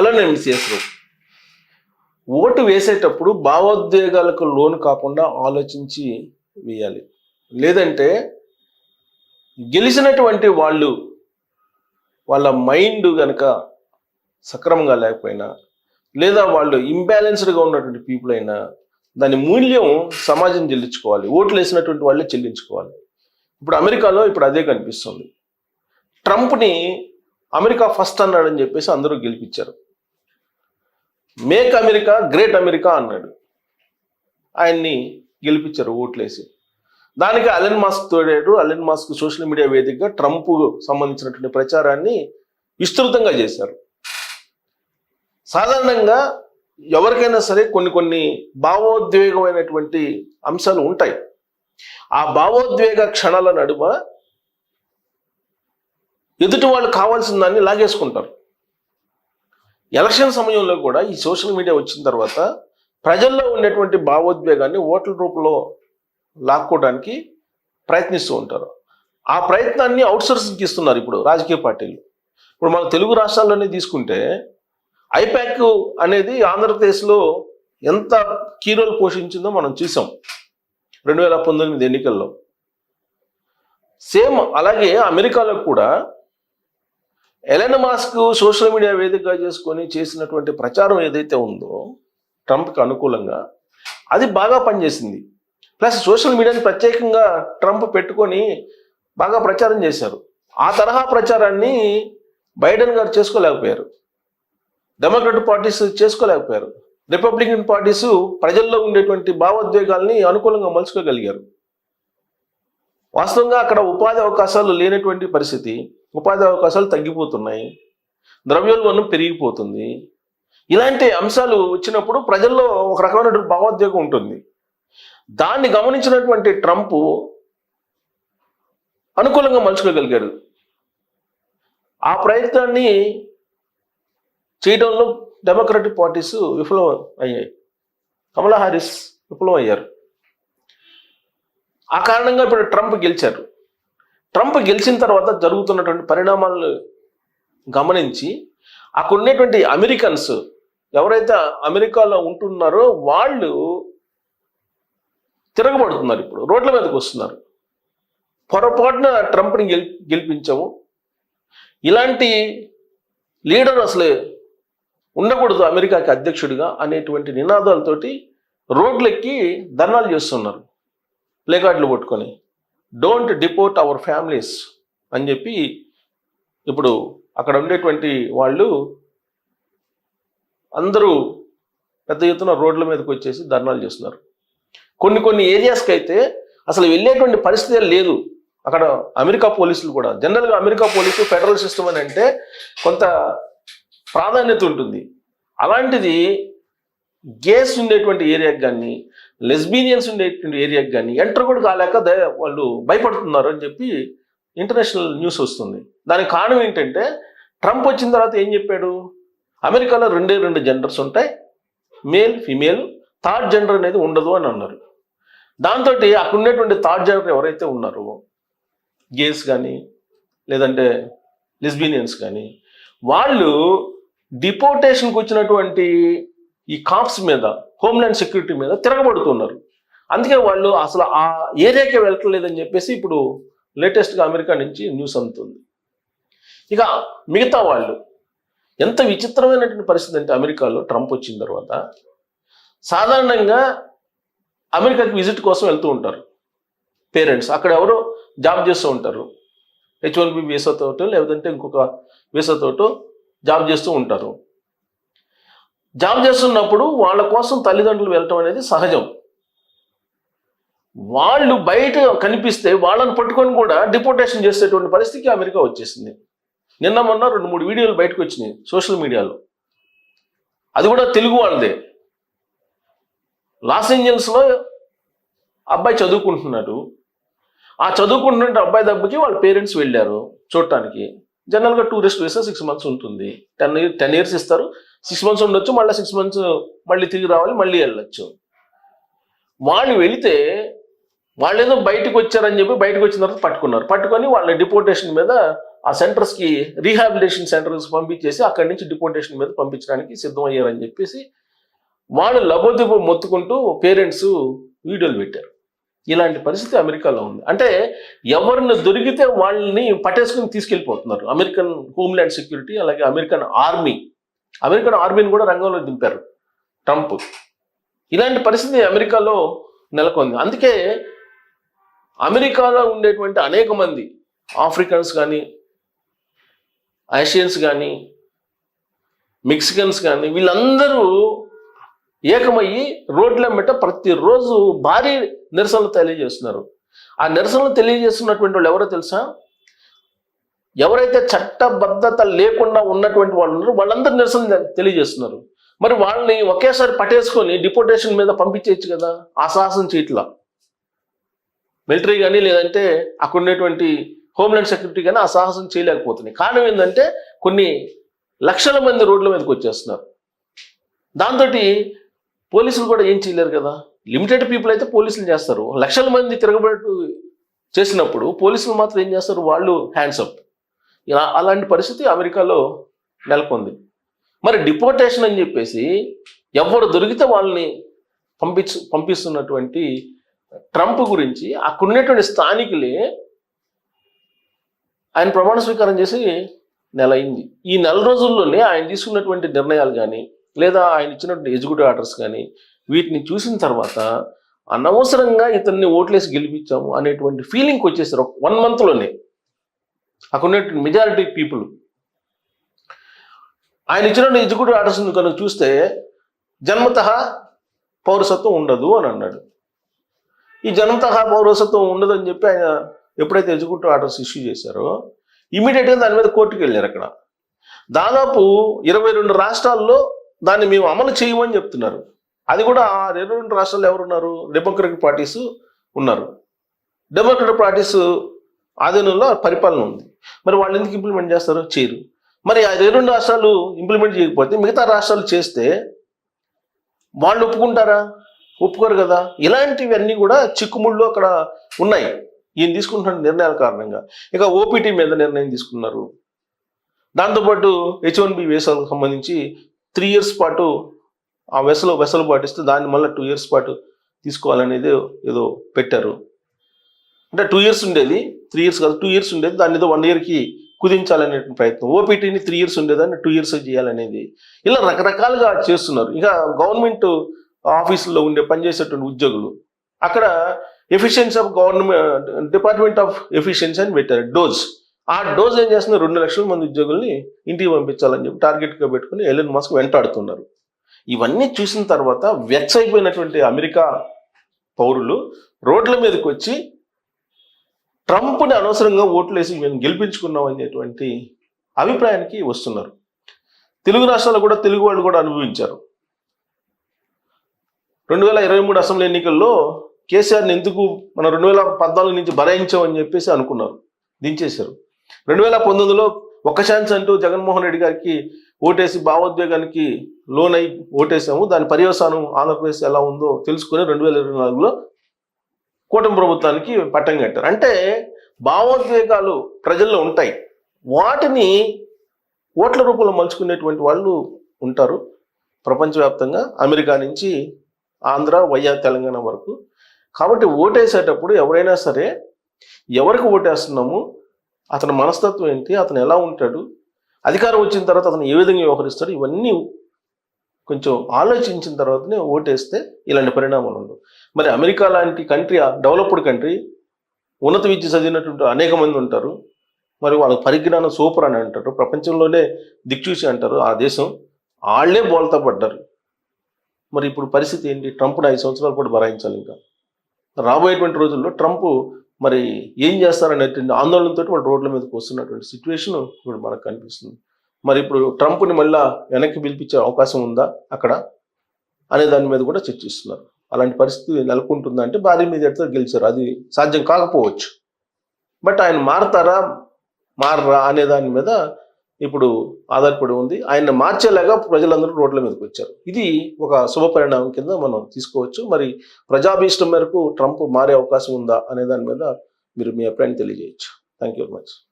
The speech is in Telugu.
అలానే మిస్ఎస్ ఓటు వేసేటప్పుడు భావోద్వేగాలకు లోను కాకుండా ఆలోచించి వేయాలి. లేదంటే గెలిచినటువంటి వాళ్ళు వాళ్ళ మైండ్ కనుక సక్రమంగా లేకపోయినా లేదా వాళ్ళు ఇంబ్యాలెన్స్డ్గా ఉన్నటువంటి పీపుల్ అయినా దాని మూల్యం సమాజం చెల్లించుకోవాలి. ఓట్లు వేసినటువంటి వాళ్ళే చెల్లించుకోవాలి. ఇప్పుడు అమెరికాలో ఇప్పుడు అదే కనిపిస్తుంది. ట్రంప్ని అమెరికా ఫస్ట్ అన్నాడని చెప్పేసి అందరూ గెలిపించారు. మేక్ అమెరికా గ్రేట్ అమెరికా అన్నాడు. ఆయన్ని గెలిపించారు ఓట్లేసి. దానికి అలెన్ మాస్క్ తోడాడు. అలెన్ మాస్క్ సోషల్ మీడియా వేదికగా ట్రంప్ సంబంధించినటువంటి ప్రచారాన్ని విస్తృతంగా చేశారు. సాధారణంగా ఎవరికైనా సరే కొన్ని కొన్ని భావోద్వేగమైనటువంటి అంశాలు ఉంటాయి. ఆ భావోద్వేగ క్షణాల నడుమ ఎదుటి వాళ్ళు కావాల్సిన దాన్ని లాగేసుకుంటారు. ఎలక్షన్ సమయంలో కూడా ఈ సోషల్ మీడియా వచ్చిన తర్వాత ప్రజల్లో ఉండేటువంటి భావోద్వేగాన్ని ఓట్ల రూపంలో లాక్కోవడానికి ప్రయత్నిస్తూ ఉంటారు. ఆ ప్రయత్నాన్ని అవుట్సోర్సింగ్కి ఇస్తున్నారు ఇప్పుడు రాజకీయ పార్టీలు. ఇప్పుడు మన తెలుగు రాష్ట్రాల్లోనే తీసుకుంటే ఐపాక్ అనేది ఆంధ్రప్రదేశ్లో ఎంత కీరోలు పోషించిందో మనం చూసాం రెండు వేల పంతొమ్మిది ఎన్నికల్లో. సేమ్ అలాగే అమెరికాలో కూడా ఎలెన్ మాస్క్ సోషల్ మీడియా వేదికగా చేసుకొని చేసినటువంటి ప్రచారం ఏదైతే ఉందో ట్రంప్కి అనుకూలంగా అది బాగా పనిచేసింది. ప్లస్ సోషల్ మీడియాని ప్రత్యేకంగా ట్రంప్ పెట్టుకొని బాగా ప్రచారం చేశారు. ఆ తరహా ప్రచారాన్ని బైడెన్ గారు చేసుకోలేకపోయారు. డెమోక్రటిక్ పార్టీస్ చేసుకోలేకపోయారు. రిపబ్లికన్ పార్టీస్ ప్రజల్లో ఉండేటువంటి భావోద్వేగాల్ని అనుకూలంగా మలుచుకోగలిగారు. వాస్తవంగా అక్కడ ఉపాధి అవకాశాలు లేనటువంటి పరిస్థితి. ఉపాధి అవకాశాలు తగ్గిపోతున్నాయి ద్రవ్యోల్బణం పెరిగిపోతుంది. ఇలాంటి అంశాలు వచ్చినప్పుడు ప్రజల్లో ఒక రకమైన భావోద్వేగం ఉంటుంది. దాన్ని గమనించినటువంటి ట్రంప్ అనుకూలంగా మలుచుకోగలిగాడు. ఆ ప్రయత్నాన్ని చేయడంలో డెమోక్రటిక్ పార్టీస్ విఫలం అయ్యాయి. కమలా హారిస్ విఫలం అయ్యారు. ఆ కారణంగా ఇప్పుడు ట్రంప్ గెలిచారు. ట్రంప్ గెలిచిన తర్వాత జరుగుతున్నటువంటి పరిణామాలను గమనించి అక్కడ ఉండేటువంటి అమెరికన్స్ ఎవరైతే అమెరికాలో ఉంటున్నారో వాళ్ళు తిరగబడుతున్నారు ఇప్పుడు రోడ్ల మీదకి వస్తున్నారు. పొరపాటున ట్రంప్ని గెలి గెలిపించాము. ఇలాంటి లీడర్ అసలు ఉండకూడదు అమెరికాకి అధ్యక్షుడిగా అనేటువంటి నినాదాలతోటి రోడ్లెక్కి ధర్నాలు చేస్తున్నారు ప్లేకార్డులు పట్టుకొని. డోంట్ డిపోర్ట్ అవర్ ఫ్యామిలీస్ అని చెప్పి ఇప్పుడు అక్కడ ఉండేటువంటి వాళ్ళు అందరూ పెద్ద ఎత్తున రోడ్ల మీదకి వచ్చేసి ధర్నాలు చేస్తున్నారు. కొన్ని కొన్ని ఏరియాస్కి అయితే అసలు వెళ్ళేటువంటి పరిస్థితి లేదు. అక్కడ అమెరికా పోలీసులు కూడా జనరల్గా అమెరికా పోలీసు ఫెడరల్ సిస్టమ్ అని అంటే కొంత ప్రాధాన్యత ఉంటుంది. అలాంటిది గేస్ ఉండేటువంటి ఏరియాకి కానీ లెస్బీనియన్స్ ఉండేటువంటి ఏరియాకి కానీ ఎంటర్ కూడా కాలేక వాళ్ళు భయపడుతున్నారు అని చెప్పి ఇంటర్నేషనల్ న్యూస్ వస్తుంది. దానికి కారణం ఏంటంటే ట్రంప్ వచ్చిన తర్వాత ఏం చెప్పాడు? అమెరికాలో రెండే రెండు జెండర్స్ ఉంటాయి. మేల్ ఫిమేల్ థర్డ్ జెండర్ అనేది ఉండదు అని అన్నారు. దాంతో అక్కడ ఉండేటువంటి థర్డ్ జెండర్ ఎవరైతే ఉన్నారో గేస్ కానీ లేదంటే లెస్బీనియన్స్ కానీ వాళ్ళు డిపోర్టేషన్కి వచ్చినటువంటి ఈ కాప్స్ మీద హోమ్లాండ్ సెక్యూరిటీ మీద తిరగబడుతున్నారు. అందుకే వాళ్ళు అసలు ఆ ఏరియాకే వెళ్ళట్లేదని చెప్పేసి ఇప్పుడు లేటెస్ట్గా అమెరికా నుంచి న్యూస్ అందుతుంది. ఇక మిగతా వాళ్ళు ఎంత విచిత్రమైనటువంటి పరిస్థితి అంటే అమెరికాలో ట్రంప్ వచ్చిన తర్వాత సాధారణంగా అమెరికాకి విజిట్ కోసం వెళ్తూ ఉంటారు. పేరెంట్స్ అక్కడ ఎవరో జాబ్ చేస్తూ ఉంటారు. హెచ్ వన్ బి వీసాతోటో లేదంటే ఇంకొక వీసాతోటో జాబ్ చేస్తూ ఉంటారు. జాబ్ చేస్తున్నప్పుడు వాళ్ళ కోసం తల్లిదండ్రులు వెళ్ళటం అనేది సహజం. వాళ్ళు బయట కనిపిస్తే వాళ్ళని పట్టుకొని కూడా డిపోర్టేషన్ చేసేటువంటి పరిస్థితికి అమెరికా వచ్చేసింది. నిన్న మొన్న రెండు మూడు వీడియోలు బయటకు వచ్చినాయి సోషల్ మీడియాలో. అది కూడా తెలుగు వాళ్ళదే. లాస్ ఏంజల్స్లో అబ్బాయి చదువుకుంటున్నాడు. ఆ చదువుకుంటున్న అబ్బాయి దెబ్బకి వాళ్ళ పేరెంట్స్ వెళ్ళారు చూడటానికి. జనరల్గా టూరిస్ట్ వీసా సిక్స్ మంత్స్ ఉంటుంది. టెన్ ఇయర్ టెన్ ఇయర్స్ ఇస్తారు. సిక్స్ మంత్స్ ఉండొచ్చు మళ్ళీ సిక్స్ మంత్స్ మళ్ళీ తిరిగి రావాలి మళ్ళీ వెళ్ళొచ్చు. వాళ్ళు వెళితే వాళ్ళు ఏదో బయటకు వచ్చారని చెప్పి బయటకు వచ్చిన తర్వాత పట్టుకున్నారు. పట్టుకొని వాళ్ళ డిపోర్టేషన్ మీద ఆ సెంటర్స్కి రీహాబిలిటేషన్ సెంటర్స్ పంపించేసి అక్కడి నుంచి డిపోర్టేషన్ మీద పంపించడానికి సిద్ధం అయ్యారని చెప్పేసి వాళ్ళు లబోదిబో మొత్తుకుంటూ పేరెంట్స్ వీడియోలు పెట్టారు. ఇలాంటి పరిస్థితి అమెరికాలో ఉంది. అంటే ఎవరిని దొరికితే వాళ్ళని పట్టేసుకుని తీసుకెళ్ళిపోతున్నారు. అమెరికన్ హోమ్ల్యాండ్ సెక్యూరిటీ అలాగే అమెరికన్ ఆర్మీ. అమెరికన్ ఆర్మీని కూడా రంగంలో దింపారు ట్రంప్. ఇలాంటి పరిస్థితి అమెరికాలో నెలకొంది. అందుకే అమెరికాలో ఉండేటువంటి అనేక మంది ఆఫ్రికన్స్ కానీ ఆషియన్స్ కానీ మెక్సికన్స్ కానీ వీళ్ళందరూ ఏకమయ్యి రోడ్ల మెట్ట ప్రతిరోజు భారీ నిరసనలు తెలియజేస్తున్నారు. ఆ నిరసనలు తెలియజేస్తున్నటువంటి వాళ్ళు ఎవరో తెలుసా? ఎవరైతే చట్టబద్ధత లేకుండా ఉన్నటువంటి వాళ్ళు ఉన్నారో వాళ్ళందరూ నిరసన తెలియజేస్తున్నారు. మరి వాళ్ళని ఒకేసారి పట్టేసుకొని డిపోటేషన్ మీద పంపించేయచ్చు కదా? ఆ సాహసం చేయట్లా మిలిటరీ కానీ లేదంటే అక్కడ ఉండేటువంటి హోమ్లాండ్ సెక్యూరిటీ కానీ ఆ సాహసం చేయలేకపోతున్నాయి. కారణం ఏంటంటే కొన్ని లక్షల మంది రోడ్ల మీదకి వచ్చేస్తున్నారు. దాంతో పోలీసులు కూడా ఏం చేయలేరు కదా? లిమిటెడ్ పీపుల్ అయితే పోలీసులు చేస్తారు. లక్షల మంది తిరగబడి చేసినప్పుడు పోలీసులు మాత్రం ఏం చేస్తారు? వాళ్ళు హ్యాండ్స్ అప్ ఇలా అలాంటి పరిస్థితి అమెరికాలో నెలకొంది. మరి డిపోర్టేషన్ అని చెప్పేసి ఎవరు దొరికితే వాళ్ళని పంపించు పంపిస్తున్నటువంటి ట్రంప్ గురించి అక్కడున్నటువంటి స్థానికులే ఆయన ప్రమాణ స్వీకారం చేసి నెల అయింది. ఈ నెల రోజుల్లోనే ఆయన తీసుకున్నటువంటి నిర్ణయాలు కానీ లేదా ఆయన ఇచ్చినటువంటి ఎగ్జిక్యూటివ్ ఆర్డర్స్ కానీ వీటిని చూసిన తర్వాత అనవసరంగా ఇతన్ని ఓట్లేసి గెలిపించాము అనేటువంటి ఫీలింగ్ వచ్చేసారు. వన్ మంత్లోనే అక్కడ ఉన్నటువంటి మెజారిటీ పీపుల్ ఆయన ఇచ్చిన ఎగ్జిక్యూటివ్ ఆర్డర్స్ కనుక చూస్తే జన్మత పౌరసత్వం ఉండదు అని అన్నాడు. ఈ జన్మత పౌరసత్వం ఉండదు అని చెప్పి ఆయన ఎప్పుడైతే ఎగ్జిక్యూటివ్ ఆర్డర్స్ ఇష్యూ చేశారో ఇమీడియట్గా దాని మీద కోర్టుకు వెళ్ళారు అక్కడ. దాదాపు ఇరవై రెండు రాష్ట్రాల్లో దాన్ని మేము అమలు చేయమని చెప్తున్నారు. అది కూడా రెండు రెండు రాష్ట్రాల్లో ఎవరున్నారు? డెమోక్రటిక్ పార్టీస్ ఉన్నారు. డెమోక్రటిక్ పార్టీస్ ఆధీనంలో పరిపాలన ఉంది. మరి వాళ్ళు ఎందుకు ఇంప్లిమెంట్ చేస్తారు? చేయరు. మరి ఆ రెండు రాష్ట్రాలు ఇంప్లిమెంట్ చేయకపోతే మిగతా రాష్ట్రాలు చేస్తే వాళ్ళు ఒప్పుకుంటారా? ఒప్పుకోరు కదా. ఇలాంటివన్నీ కూడా చిక్కుముళ్ళు అక్కడ ఉన్నాయి. ఈయన తీసుకుంటున్న నిర్ణయాల కారణంగా. ఇక ఓపీటీ మీద నిర్ణయం తీసుకున్నారు. దాంతోపాటు హెచ్ వన్ బి వేసాలకు సంబంధించి త్రీ ఇయర్స్ పాటు ఆ వెసలు వెసలు పాటిస్తే దాన్ని మళ్ళీ టూ ఇయర్స్ పాటు తీసుకోవాలనేది ఏదో పెట్టారు. అంటే టూ ఇయర్స్ ఉండేది త్రీ ఇయర్స్ కాదు టూ ఇయర్స్ ఉండేది దాన్ని ఏదో వన్ ఇయర్కి కుదించాలనే ప్రయత్నం. ఓపీటీని త్రీ ఇయర్స్ ఉండేదాన్ని టూ ఇయర్స్ చేయాలనేది. ఇలా రకరకాలుగా చేస్తున్నారు. ఇక గవర్నమెంట్ ఆఫీసుల్లో ఉండే పనిచేసేటువంటి ఉద్యోగులు అక్కడ efficiency of government department of efficiency అని పెట్టారు డోజ్ ఆ డోజ్ ఏం చేస్తున్నారు? రెండు లక్షల మంది ఉద్యోగుల్ని ఇంటికి పంపించాలని చెప్పి టార్గెట్గా పెట్టుకుని ఎల్ఎన్ మాస్క్ వెంటాడుతున్నారు. ఇవన్నీ చూసిన తర్వాత వెక్స్ అయిపోయినటువంటి అమెరికా పౌరులు రోడ్ల మీదకి వచ్చి ట్రంప్ని అనవసరంగా ఓట్లు వేసి మేము గెలిపించుకున్నాం అనేటువంటి అభిప్రాయానికి వస్తున్నారు. తెలుగు రాష్ట్రాల్లో కూడా తెలుగు వాళ్ళు కూడా అనుభవించారు. రెండు వేల ఇరవై మూడు అసెంబ్లీ ఎన్నికల్లో కేసీఆర్ని ఎందుకు మనం రెండు వేల పద్నాలుగు నుంచి భరాయించామని చెప్పేసి అనుకున్నారు. దించేశారు. రెండు వేల పంతొమ్మిదిలో ఒక్క ఛాన్స్ అంటూ జగన్మోహన్ రెడ్డి గారికి ఓటేసి భావోద్వేగానికి లోన్ అయి ఓటేసాము దాని పర్యవసానం ఆంధ్రప్రదేశ్ ఎలా ఉందో తెలుసుకుని రెండు వేల ఇరవై నాలుగులో కూటమి ప్రభుత్వానికి పట్టం కట్టారు. అంటే భావోద్వేగాలు ప్రజల్లో ఉంటాయి. వాటిని ఓట్ల రూపంలో మలుచుకునేటువంటి వాళ్ళు ఉంటారు. ప్రపంచవ్యాప్తంగా అమెరికా నుంచి ఆంధ్ర వైయా తెలంగాణ వరకు. కాబట్టి ఓటేసేటప్పుడు ఎవరైనా సరే ఎవరికి ఓటేస్తున్నాము? అతని మనస్తత్వం ఏంటి అతను ఎలా ఉంటాడు అధికారం వచ్చిన తర్వాత అతను ఏ విధంగా వ్యవహరిస్తాడు ఇవన్నీ కొంచెం ఆలోచించిన తర్వాతనే ఓటేస్తే ఇలాంటి పరిణామాలు ఉండవు. మరి అమెరికా లాంటి కంట్రీ డెవలప్డ్ కంట్రీ ఉన్నత విద్య చదివినటువంటి అనేక మంది ఉంటారు. మరి వాళ్ళ పరిజ్ఞానం సూపర్ అని అంటారు. ప్రపంచంలోనే దిక్చూసి అంటారు ఆ దేశం. వాళ్ళే బోల్తా పడ్డారు. మరి ఇప్పుడు పరిస్థితి ఏంటి? ట్రంప్ను ఐదు సంవత్సరాల పాటు భరాయించాలి ఇంకా. రాబోయేటువంటి రోజుల్లో ట్రంప్ మరి ఏం చేస్తారనేటువంటి ఆందోళనతో వాళ్ళు రోడ్ల మీదకి వస్తున్నటువంటి సిచ్యువేషన్ ఇప్పుడు మనకు కనిపిస్తుంది. మరి ఇప్పుడు ట్రంప్ని మళ్ళా వెనక్కి పిలిపించే అవకాశం ఉందా అక్కడ? అనే దాని మీద కూడా చర్చిస్తున్నారు. అలాంటి పరిస్థితి నెలకొంటుందా అంటే భారీ మీద ఎట్లా గెలిచారు. అది సాధ్యం కాకపోవచ్చు. బట్ ఆయన మారతారా? మారరా అనే దాని మీద ఇప్పుడు ఆధారపడి ఉంది. ఆయన మార్చేలాగా ప్రజలందరూ రోడ్ల మీదకి వచ్చారు. ఇది ఒక శుభ పరిణామం కింద మనం తీసుకోవచ్చు. మరి ప్రజాభీష్టం మేరకు ట్రంప్ మారే అవకాశం ఉందా అనే దాని మీద మీరు మీ అభిప్రాయాన్ని తెలియజేయచ్చు. Thank you very much